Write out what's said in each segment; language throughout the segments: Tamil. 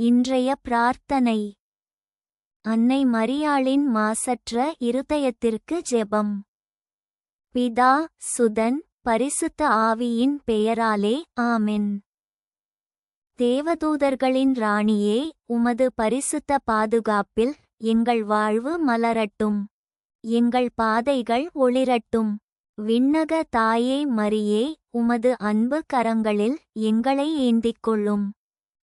இன்றைய பிரார்த்தனை. அன்னை மரியாளின் மாசற்ற இருதயத்திற்கு ஜெபம். பிதா சுதன் பரிசுத்த ஆவியின் பெயராலே ஆமென். தேவதூதர்களின் ராணியே உமது பரிசுத்த பாதுகாப்பில் எங்கள் வாழ்வு மலரட்டும். எங்கள் பாதைகள் ஒளிரட்டும். விண்ணக தாயே மரியே உமது அன்பு கரங்களில் எங்களை ஏந்திக் கொள்ளும்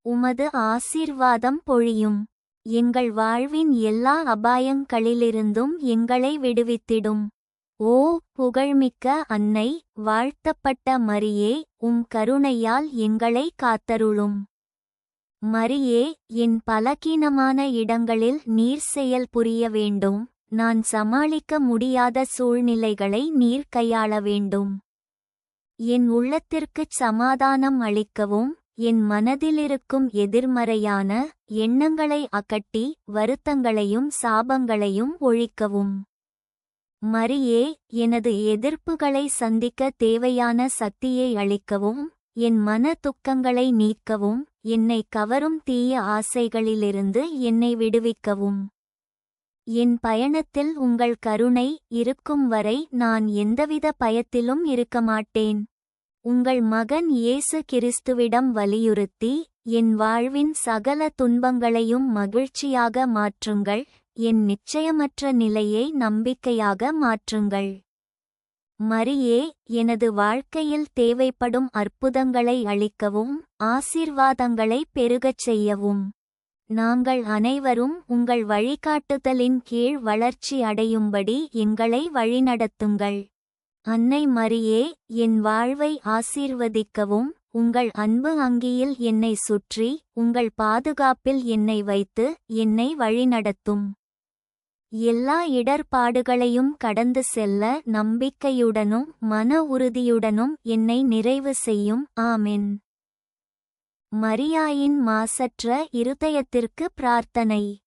உமது ஆசீர்வாதம் பொழியும். எங்கள் வாழ்வின் எல்லா அபாயங்களிலிருந்தும் எங்களை விடுவித்திடும். ஓ புகழ்மிக்க அன்னை வாழ்த்தப்பட்ட மரியே உம் கருணையால் எங்களை காத்தருளும். மரியே என் பலகீனமான இடங்களில் நீர் செயல் புரிய வேண்டும். நான் சமாளிக்க முடியாத சூழ்நிலைகளை நீர் கையாள வேண்டும். என் உள்ளத்திற்குச் சமாதானம் அளிக்கவும் என் மனதிலிருக்கும் எதிர்மறையான எண்ணங்களை அகட்டி வருத்தங்களையும் சாபங்களையும் ஒழிக்கவும். மரியே எனது எதிர்ப்புகளை சந்திக்க தேவையான சக்தியை அளிக்கவும் என் மன துக்கங்களை நீக்கவும் என்னை கவரும் தீய ஆசைகளிலிருந்து என்னை விடுவிக்கவும். என் பயணத்தில் உங்கள் கருணை இருக்கும் வரை நான் எந்தவித பயத்திலும் இருக்க மாட்டேன். உங்கள் மகன் இயேசு கிறிஸ்துவிடம் வலியுறுத்தி என் வாழ்வின் சகல துன்பங்களையும் மகிழ்ச்சியாக மாற்றுங்கள் என் நிச்சயமற்ற நிலையை நம்பிக்கையாக மாற்றுங்கள். மரியே எனது வாழ்க்கையில் தேவைப்படும் அற்புதங்களை அளிக்கவும் ஆசீர்வாதங்களை பெருகச் செய்யவும். நாங்கள் அனைவரும் உங்கள் வழிகாட்டுதலின் கீழ் வளர்ச்சி அடையும்படி எங்களை வழிநடத்துங்கள். அன்னை மரியே என் வாழ்வை ஆசீர்வதிக்கவும் உங்கள் அன்பு அங்கியில் என்னை சுற்றி உங்கள் பாதுகாப்பில் என்னை வைத்து என்னை வழிநடத்தும். எல்லா இடர்பாடுகளையும் கடந்து செல்ல நம்பிக்கையுடனும் மன உறுதியுடனும் என்னை நிறைவு செய்யும். ஆமென். மரியாயின் மாசற்ற இருதயத்திற்கு பிரார்த்தனை.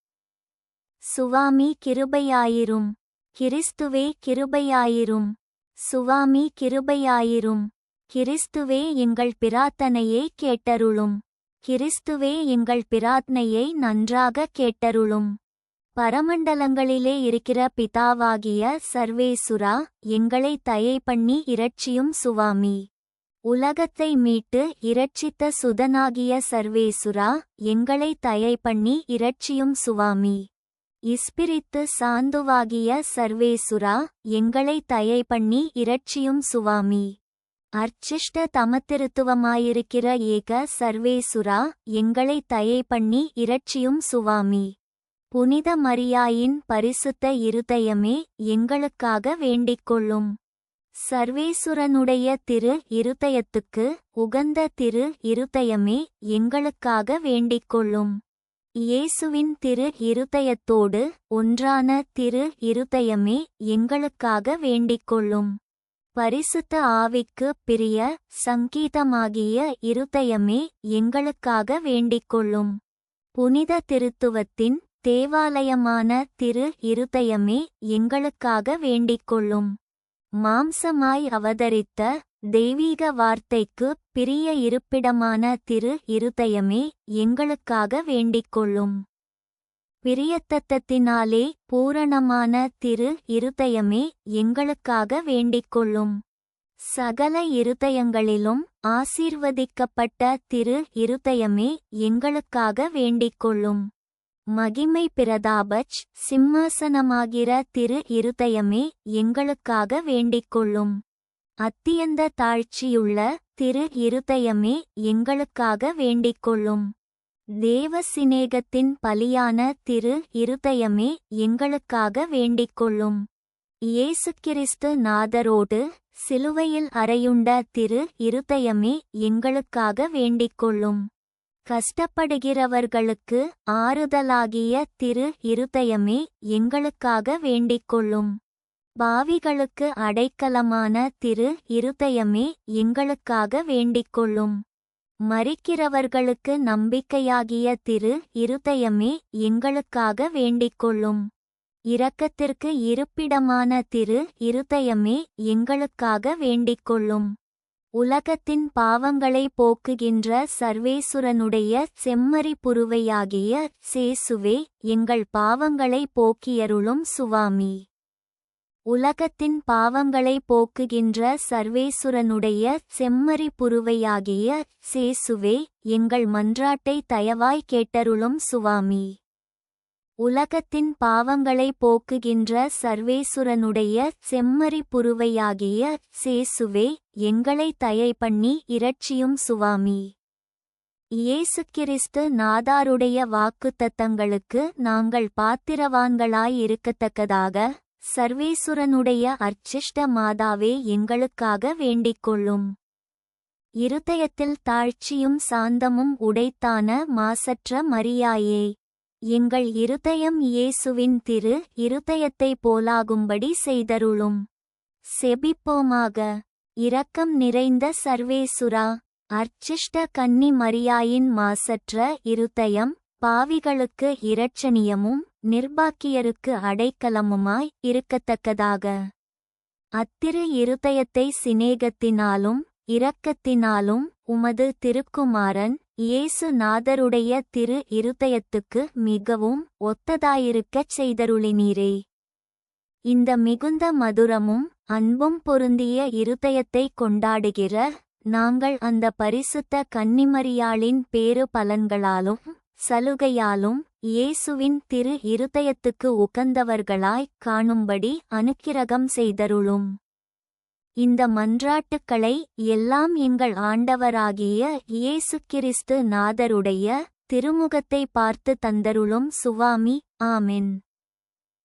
சுவாமி கிருபையாயிரும். கிறிஸ்துவே கிருபையாயிரும். சுவாமி கிருபையாயிரும். கிறிஸ்துவே எங்கள் பிரார்த்தனையை கேட்டருளும். கிறிஸ்துவே எங்கள் பிரார்த்தனையை நன்றாக கேட்டருளும். பரமண்டலங்களிலே இருக்கிற பிதாவாகிய சர்வேசுரா எங்களை தயை பண்ணி இரட்சியும் சுவாமி. உலகத்தை மீட்டு இரட்சித்த சுதனாகிய சர்வேசுரா எங்களை தயை பண்ணி இரட்சியும் சுவாமி. இஸ்பிரித்து சாந்துவாகிய சர்வேசுரா எங்களை தயை பண்ணி இரட்சியும் சுவாமி. அர்ச்சிஷ்ட தமத்திருத்துவமாயிருக்கிற ஏக சர்வேசுரா எங்களை தயை பண்ணி இரட்சியும் சுவாமி. புனித மரியாயின் பரிசுத்த இருதயமே எங்களுக்காக வேண்டிக்கொள்ளும். சர்வேசுரனுடைய திரு இருதயத்துக்கு உகந்த திரு இருதயமே எங்களுக்காக வேண்டிக்கொள்ளும். இயேசுவின் திரு இருதயத்தோடு ஒன்றான திரு இருதயமே எங்களுக்காக வேண்டிக்கொள்ளும். பரிசுத்த ஆவிக்கு பிரிய சங்கீதமாகிய இருதயமே எங்களுக்காக வேண்டிக்கொள்ளும். புனித திருத்துவத்தின் தேவாலயமான திரு இருதயமே எங்களுக்காக வேண்டிக்கொள்ளும். மாம்சமாய் அவதரித்த தெய்வீக வார்த்தைக்கு பிரிய இருப்பிடமான திரு இருதயமே எங்களுக்காக வேண்டிக்கொள்ளும். பிரியத்தத்தத்தினாலே பூரணமான திரு இருதயமே எங்களுக்காக வேண்டிக்கொள்ளும். சகல இருதயங்களிலும் ஆசீர்வதிக்கப்பட்ட திரு இருதயமே எங்களுக்காக வேண்டிக்கொள்ளும். மகிமை பிரதாபச் சிம்மாசனமாகிற திரு இருதயமே எங்களுக்காக வேண்டிக்கொள்ளும். அத்தியந்த தாழ்ச்சியுள்ள திரு இருதயமே எங்களுக்காக வேண்டிக்கொள்ளும். தேவ சிநேகத்தின் பலியான திரு இருதயமே எங்களுக்காக வேண்டிக்கொள்ளும். இயேசு கிறிஸ்து நாதரோடு சிலுவையில் அறையுண்ட திரு இருதயமே எங்களுக்காக வேண்டிக்கொள்ளும். கஷ்டப்படுகிறவர்களுக்கு ஆறுதலாகிய திரு இருதயமே எங்களுக்காக வேண்டிக்கொள்ளும். பாவிகளுக்கு அடைக்கலமான திரு இருதயமே எங்களுக்காக வேண்டிக்கொள்ளும். மறிக்கிறவர்களுக்கு நம்பிக்கையாகிய திரு இருதயமே எங்களுக்காக வேண்டிக்கொள்ளும். இரக்கத்திற்கு இருப்பிடமான திரு இருதயமே எங்களுக்காக வேண்டிக்கொள்ளும். உலகத்தின் பாவங்களை போக்குகின்ற சர்வேசுரனுடைய செம்மறி புருவையாகிய சேசுவே எங்கள் பாவங்களை போக்கியருளும் சுவாமி. உலகத்தின் பாவங்களை போக்குகின்ற சர்வேசுரனுடைய செம்மறி புருவையாகிய சேசுவே எங்கள் மன்றாட்டை தயவாய் கேட்டருளும் சுவாமி. உலகத்தின் பாவங்களை போக்குகின்ற சர்வேசுரனுடைய செம்மறி புருவையாகிய சேசுவே எங்களை தயை பண்ணி இரட்சியும் சுவாமி. இயேசு கிறிஸ்து நாதாருடைய வாக்குத்தத்தங்களுக்கு நாங்கள் பாத்திரவான்களாயிருக்கத்தக்கதாக சர்வேசுரனுடைய அர்ச்சிஷ்ட மாதாவே எங்களுக்காக வேண்டிக்கொள்ளும். இருதயத்தில் தாழ்ச்சியும் சாந்தமும் உடைத்தான மாசற்ற மரியாயே எங்கள் இருதயம் இயேசுவின் திரு இருதயத்தை போலாகும்படி செய்தருளும். செபிப்போமாக. இரக்கம் நிறைந்த சர்வேசுரா அர்ச்சிஷ்ட கன்னி மரியாயின் மாசற்ற இருதயம் பாவிகளுக்கு இரட்சணியமும் நிர்பாக்கியருக்கு அடைக்கலமுமாய் இருக்கத்தக்கதாக. அத்திரு இருதயத்தை சிநேகத்தினாலும் இரக்கத்தினாலும் உமது திருக்குமாரன் இயேசு நாதருடைய திரு இருதயத்துக்கு மிகவும் ஒத்ததாயிருக்கச் செய்தருளினீரே. இந்த மிகுந்த மதுரமும் அன்பும் பொருந்திய இருதயத்தை கொண்டாடுகிற நாங்கள் அந்த பரிசுத்த கன்னிமரியாளின் பேறு பலன்களாலும் சலுகையாலும் இயேசுவின் திரு இருதயத்துக்கு உகந்தவர்களாய்க் காணும்படி அனுக்கிரகம் செய்தருளும். இந்த மன்றாட்டுக்களை எல்லாம் எங்கள் ஆண்டவராகிய இயேசு கிறிஸ்து நாதருடைய திருமுகத்தை பார்த்து தந்தருளும் சுவாமி ஆமென்.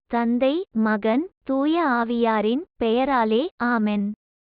தந்தை மகன் தூய ஆவியாரின் பெயராலே ஆமென்.